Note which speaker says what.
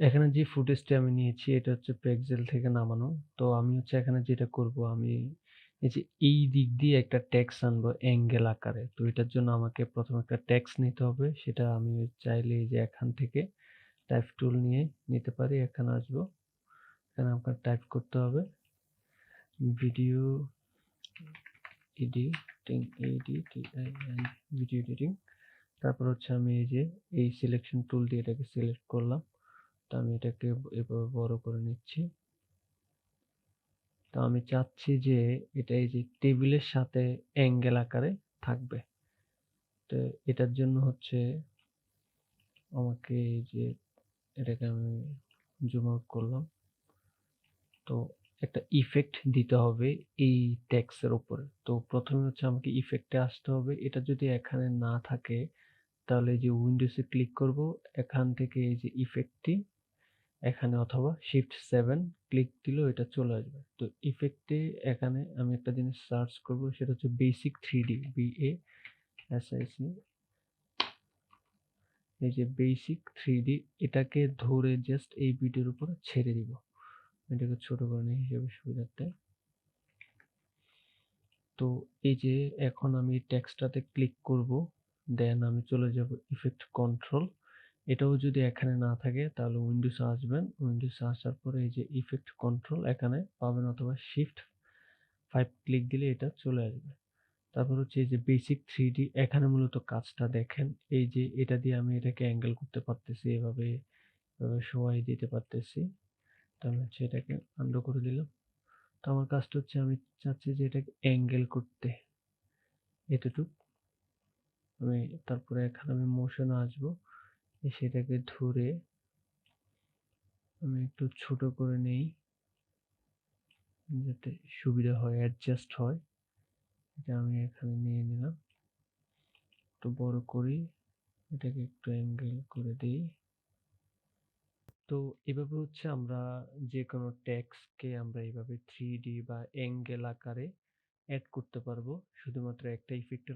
Speaker 1: এখানে যে ফুটেজটি আমি নিয়েছি, এটা হচ্ছে পেক্সেল থেকে নামানো। তো আমি হচ্ছে এখানে যেটা করব, আমি এই যে এই দিক দিয়ে একটা ট্যাক্স আনব অ্যাঙ্গেল আকারে। তো এটার জন্য আমাকে প্রথমে একটা ট্যাক্স নিতে হবে। সেটা আমি চাইলে যে এখান থেকে টাইপ টুল নিয়ে নিতে পারি। এখানে আসব। এখানে আপনার টাইপ করতে হবে video editing editing video editing. তারপর হচ্ছে আমি এই যে, এই সিলেকশন টুল দিয়ে এটাকে সিলেক্ট করলাম। তো আমি এটাকে এভাবে বড় করে নিচ্ছি। তো আমি চাচ্ছি যে এটা এই যে টেবিলের সাথে অ্যাঙ্গেল আকারে থাকবে। তো এটার জন্য হচ্ছে আমাকে এই যে এটাকে আমি জুম আউট করলাম। তো একটা ইফেক্ট দিতে হবে এই টেক্সটের উপরে। তো প্রথমে হচ্ছে আমাকে ইফেক্টে আসতে হবে। এটা যদি এখানে না থাকে, তাহলে যে উইন্ডোসে ক্লিক করব। এখান থেকে এই যে ইফেক্টটি এখানে অথবা শিফট সেভেন ক্লিক দিলেও এটা চলে আসবে। তো ইফেক্টে এখানে আমি একটা জিনিস সার্চ করব, সেটা হচ্ছে basic 3D B A S I C এই যে বেসিক থ্রি ডি এটাকে ধরে জাস্ট এই ভিডিওর উপরে ছেড়ে দিব। এটাকে ছোট করে নিই হিসেবে সুবিধার্থে। তো এই যে এখন আমি টেক্সটটাতে ক্লিক করব। দেন আমি চলে যাব ইফেক্ট কন্ট্রোল। এটাও যদি এখানে না থাকে তাহলে উইন্ডোজে আসবেন। উইন্ডোজে আসার পরে এই যে ইফেক্ট কন্ট্রোল এখানে পাবেন অথবা শিফট ফাইভ ক্লিক দিলে এটা চলে আসবে। তারপর হচ্ছে এই যে বেসিক 3D এখানে মূলত কাজটা দেখেন। এই যে এটা দিয়ে আমি এটাকে অ্যাঙ্গেল করতে পারতেছি এভাবে, এভাবে সরাই দিতে পারতেছি। তো আমি হচ্ছে এটাকে আনডু করে দিলাম। তো আমার কাজটা হচ্ছে আমি চাচ্ছি যে এটাকে অ্যাঙ্গেল করতে। এতটুক। আমি তারপরে এখানে আমি মোশন আসব। এসে এটাকে ধরে আমি একটু ছোট করে নেই। যাতে সুবিধা হয় অ্যাডজাস্ট হয়। এটা আমি এখানে নিয়ে নিলাম। একটু বড় করি। এটাকে একটু অ্যাঙ্গেল করে দিই তো এভাবে হচ্ছে আমরা যে কোনো ট্যাক্সকে আমরা এভাবে 3D বা অ্যাঙ্গেল আকারে অ্যাড করতে পারব শুধুমাত্র একটা ইফেক্টের